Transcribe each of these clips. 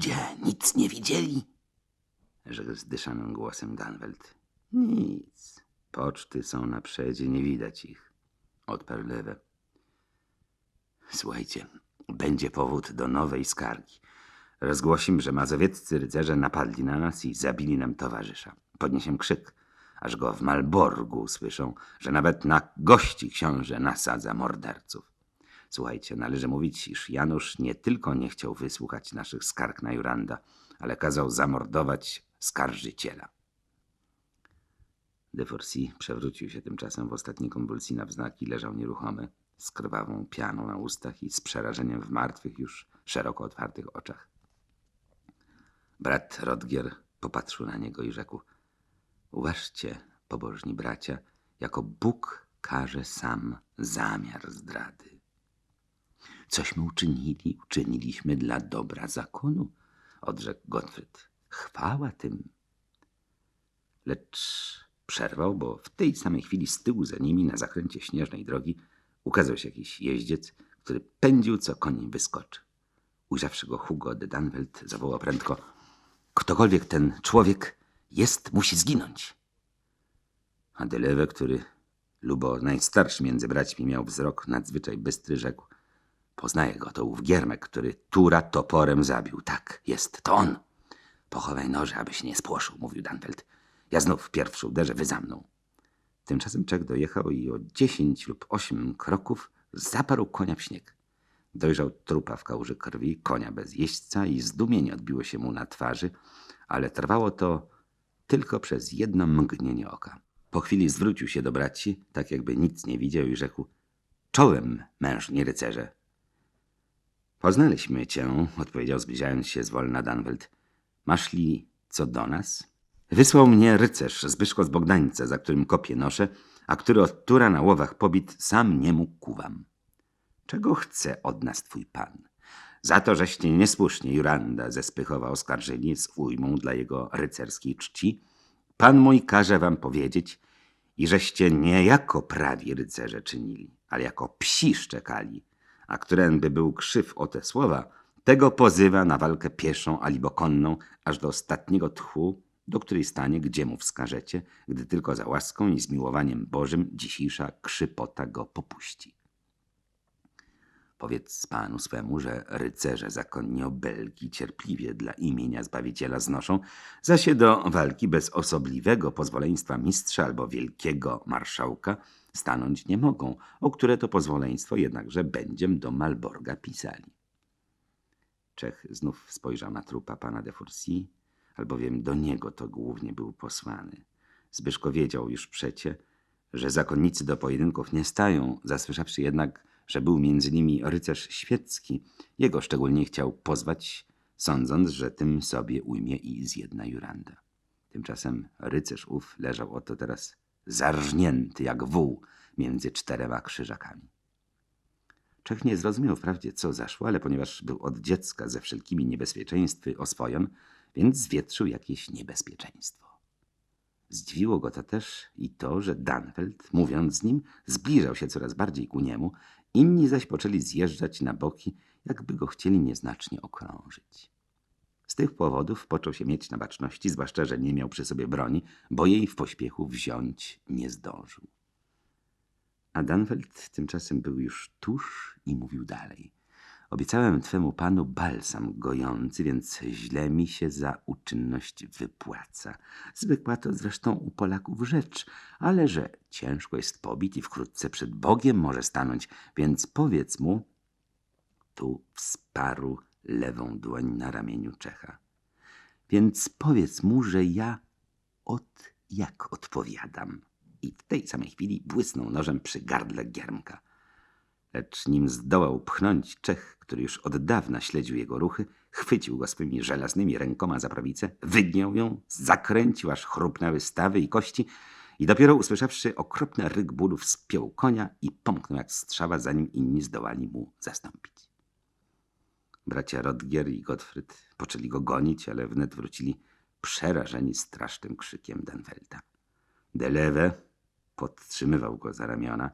ludzie nic nie widzieli? Rzekł zdyszanym głosem Danwelt. Nic. Poczty są na przedzie, nie widać ich. Odparł lewe. Słuchajcie, będzie powód do nowej skargi. Rozgłosim, że mazowieccy rycerze napadli na nas i zabili nam towarzysza. Podniesiem krzyk, aż go w Malborgu usłyszą, że nawet na gości książę nasadza morderców. Słuchajcie, należy mówić, iż Janusz nie tylko nie chciał wysłuchać naszych skarg na Juranda, ale kazał zamordować skarżyciela. De Forcy przewrócił się tymczasem w ostatniej konwulsji na wznaki, leżał nieruchomy, z krwawą pianą na ustach i z przerażeniem w martwych, już szeroko otwartych oczach. Brat Rodgier popatrzył na niego i rzekł: Uważcie, pobożni bracia, jako Bóg każe sam zamiar zdrady. Cośmy uczynili, uczyniliśmy dla dobra zakonu, odrzekł Gottfried. Chwała tym. Lecz przerwał, bo w tej samej chwili z tyłu za nimi na zakręcie śnieżnej drogi ukazał się jakiś jeździec, który pędził, co koń wyskoczy. Ujrzawszy go Hugo de Danwelt, zawołał prędko Ktokolwiek ten człowiek jest, musi zginąć. A Delewe, który lubo najstarszy między braćmi miał wzrok nadzwyczaj bystry, rzekł Poznaję go, to ów giermek, który Tura toporem zabił. Tak, jest, to on. Pochowaj noże, aby się nie spłoszył, mówił Danwelt. Ja znów pierwszy uderzę, wy za mną. Tymczasem Czech dojechał i o dziesięć lub osiem kroków zaparł konia w śnieg. Dojrzał trupa w kałuży krwi, konia bez jeźdźca i zdumienie odbiło się mu na twarzy, ale trwało to tylko przez jedno mgnienie oka. Po chwili zwrócił się do braci, tak jakby nic nie widział i rzekł Czołem, mężni rycerze. Poznaliśmy cię, odpowiedział zbliżając się zwolna Danwelt. Masz li co do nas? Wysłał mnie rycerz Zbyszko z Bogdańca, za którym kopię noszę, a który od tura na łowach pobit sam nie mógł kuwam. Czego chce od nas twój pan? Za to, żeście niesłusznie Juranda ze Spychowa oskarżyli z ujmą dla jego rycerskiej czci, pan mój każe wam powiedzieć, i żeście nie jako prawi rycerze czynili, ale jako psi szczekali, a któręby był krzyw o te słowa, tego pozywa na walkę pieszą albo konną, aż do ostatniego tchu, do której stanie, gdzie mu wskażecie, gdy tylko za łaską i zmiłowaniem Bożym dzisiejsza krzypota go popuści. Powiedz panu swemu, że rycerze zakonni obelgi cierpliwie dla imienia Zbawiciela znoszą, zaś się do walki bez osobliwego pozwoleństwa mistrza albo wielkiego marszałka stanąć nie mogą, o które to pozwoleństwo jednakże będziem do Malborga pisali. Czech znów spojrzał na trupa pana de Furcy, albowiem do niego to głównie był posłany. Zbyszko wiedział już przecie, że zakonnicy do pojedynków nie stają, zasłyszawszy jednak, że był między nimi rycerz świecki, jego szczególnie chciał pozwać, sądząc, że tym sobie ujmie i zjedna Juranda. Tymczasem rycerz ów leżał oto teraz zarżnięty jak wół między czterema krzyżakami. Czech nie zrozumiał wprawdzie, co zaszło, ale ponieważ był od dziecka ze wszelkimi niebezpieczeństwy oswojon, więc zwietrzył jakieś niebezpieczeństwo. Zdziwiło go to też i to, że Danfeld, mówiąc z nim, zbliżał się coraz bardziej ku niemu, inni zaś poczęli zjeżdżać na boki, jakby go chcieli nieznacznie okrążyć. Z tych powodów począł się mieć na baczności, zwłaszcza, że nie miał przy sobie broni, bo jej w pośpiechu wziąć nie zdążył. A Danfeld tymczasem był już tuż i mówił dalej. Obiecałem twemu panu balsam gojący, więc źle mi się za uczynność wypłaca. Zwykła to zresztą u Polaków rzecz, ale że ciężko jest pobić i wkrótce przed Bogiem może stanąć, więc powiedz mu... Tu wsparł lewą dłoń na ramieniu Czecha. Więc powiedz mu, że ja od jak odpowiadam. I w tej samej chwili błysnął nożem przy gardle giermka. Lecz nim zdołał pchnąć Czech, który już od dawna śledził jego ruchy, chwycił go swymi żelaznymi rękoma za prawicę, wygniał ją, zakręcił, aż chrupnęły stawy i kości i dopiero usłyszawszy okropny ryk bólu wspiął konia i pomknął jak strzała, zanim inni zdołali mu zastąpić. Bracia Rodgier i Gottfried poczęli go gonić, ale wnet wrócili przerażeni strasznym krzykiem Denfelda. Delewe podtrzymywał go za ramiona,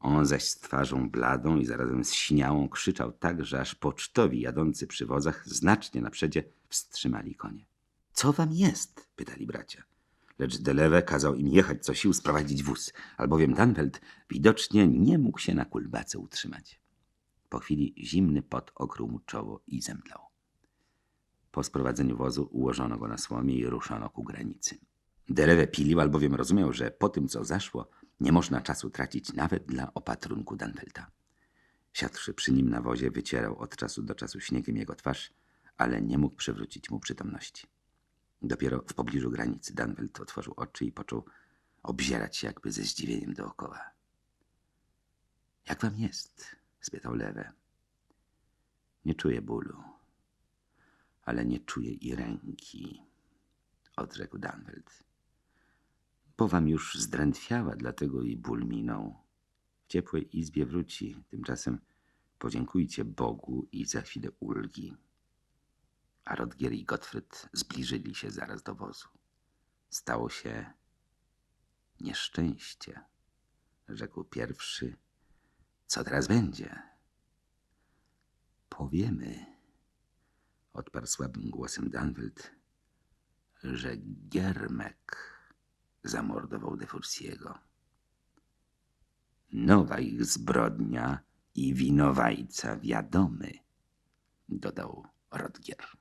On zaś z twarzą bladą i zarazem zśniałą krzyczał tak, że aż pocztowi jadący przy wozach znacznie na przedzie wstrzymali konie. Co wam jest? pytali bracia. Lecz Delewe kazał im jechać co sił sprowadzić wóz, albowiem Danfeld widocznie nie mógł się na kulbace utrzymać. Po chwili zimny pot okrył mu czoło i zemdlał. Po sprowadzeniu wozu ułożono go na słomie i ruszono ku granicy. Delewe pilił, albowiem rozumiał, że po tym, co zaszło, nie można czasu tracić nawet dla opatrunku Danfelta. Siadłszy przy nim na wozie, wycierał od czasu do czasu śniegiem jego twarz, ale nie mógł przywrócić mu przytomności. Dopiero w pobliżu granicy Danwelt otworzył oczy i począł obzierać się jakby ze zdziwieniem dookoła. — Jak wam jest? — spytał Lewe. — Nie czuję bólu, ale nie czuję i ręki — odrzekł Danwelt. — Bo wam już zdrętwiała, dlatego i ból minął. W ciepłej izbie wróci, tymczasem podziękujcie Bogu i za chwilę ulgi. A Rodgier i Gottfried zbliżyli się zaraz do wozu. Stało się nieszczęście, rzekł pierwszy. Co teraz będzie? Powiemy, odparł słabym głosem Danwelt, że Giermek zamordował Defursiego. Nowa ich zbrodnia i winowajca wiadomy, dodał Rodgier.